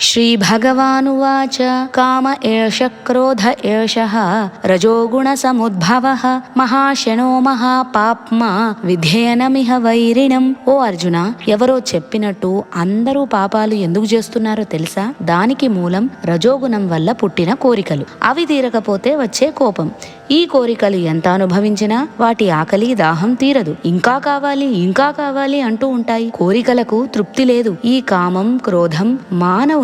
श्रीभगवानुवाच काम एष क्रोध एषः रजोगुणसमुद्भवः महाशनो మహాపాప్మ విధేయనమిహ వైరిణం ఓ అర్జున ఎవరో చెప్పినట్టు అందరూ పాపాలు ఎందుకు చేస్తున్నారో తెలుసా దానికి మూలం రజోగుణం వల్ల పుట్టిన కోరికలు అవి తీరకపోతే వచ్చే కోపం ఈ కోరికలు ఎంత అనుభవించినా వాటి ఆకలి దాహం తీరదు ఇంకా కావాలి ఇంకా కావాలి అంటూ ఉంటాయి కోరికలకు తృప్తి లేదు ఈ కామం క్రోధం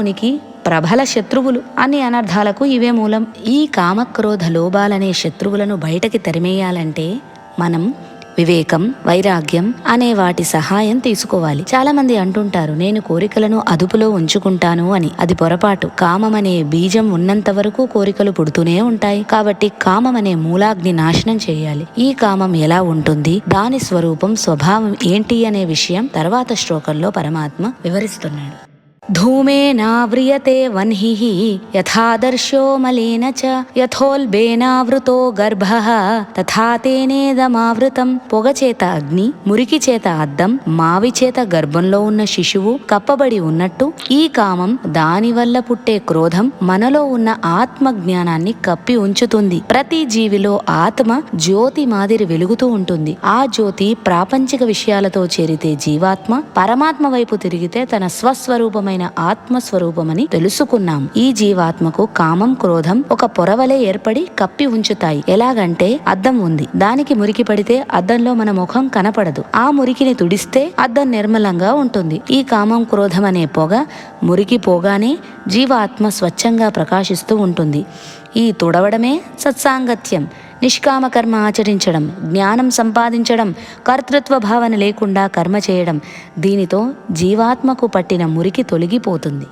మానవునికి ప్రబల శత్రువులు అనే అనర్థాలకు ఇవే మూలం. ఈ కామక్రోధ లోభాలనే శత్రువులను బయటకి తరిమేయాలంటే మనం వివేకం వైరాగ్యం అనే వాటి సహాయం తీసుకోవాలి. చాలా మంది అంటుంటారు నేను కోరికలను అదుపులో ఉంచుకుంటాను అని. అది పొరపాటు. కామం అనే బీజం ఉన్నంత వరకు కోరికలు పుడుతూనే ఉంటాయి. కాబట్టి కామం అనే మూలాగ్ని నాశనం చేయాలి. ఈ కామం ఎలా ఉంటుంది? దాని స్వరూపం స్వభావం ఏంటి అనే విషయం తర్వాత శ్లోకంలో పరమాత్మ వివరిస్తున్నాడు. ధూమేనావ్రియతే వన్హి యథాదర్శో మలిన చ యథోల్బేనావృతో గర్భ తేనేదమావృతం పొగచేత అగ్ని మురికి చేత అద్దం మావి చేత గర్భంలో ఉన్న శిశువు కప్పబడి ఉన్నట్టు ఈ కామం దానివల్ల పుట్టే క్రోధం మనలో ఉన్న ఆత్మ జ్ఞానాన్ని కప్పి ఉంచుతుంది. ప్రతి జీవిలో ఆత్మ జ్యోతి మాదిరి వెలుగుతూ ఉంటుంది. ఆ జ్యోతి ప్రాపంచిక విషయాలతో చేరితే జీవాత్మ పరమాత్మ వైపు తిరిగితే తన స్వస్వరూపమైన ఆత్మస్వరూపమని తెలుసుకున్నాం. ఈ జీవాత్మకు కామం క్రోధం ఒక పొరవలే ఏర్పడి కప్పి ఉంచుతాయి. ఎలాగంటే అద్దం ఉంది. దానికి మురికి పడితే అద్దంలో మన ముఖం కనపడదు. ఆ మురికిని తుడిస్తే అద్దం నిర్మలంగా ఉంటుంది. ఈ కామం క్రోధం అనే పొగ మురికి పోగానే జీవాత్మ స్వచ్ఛంగా ప్రకాశిస్తూ ఉంటుంది. ఈ తుడవడమే సత్సాంగత్యం. నిష్కామ కర్మ ఆచరించడం జ్ఞానం సంపాదించడం కర్తృత్వ భావన లేకుండా కర్మ చేయడం దీనితో జీవాత్మకు పట్టిన మురికి తొలగిపోతుంది.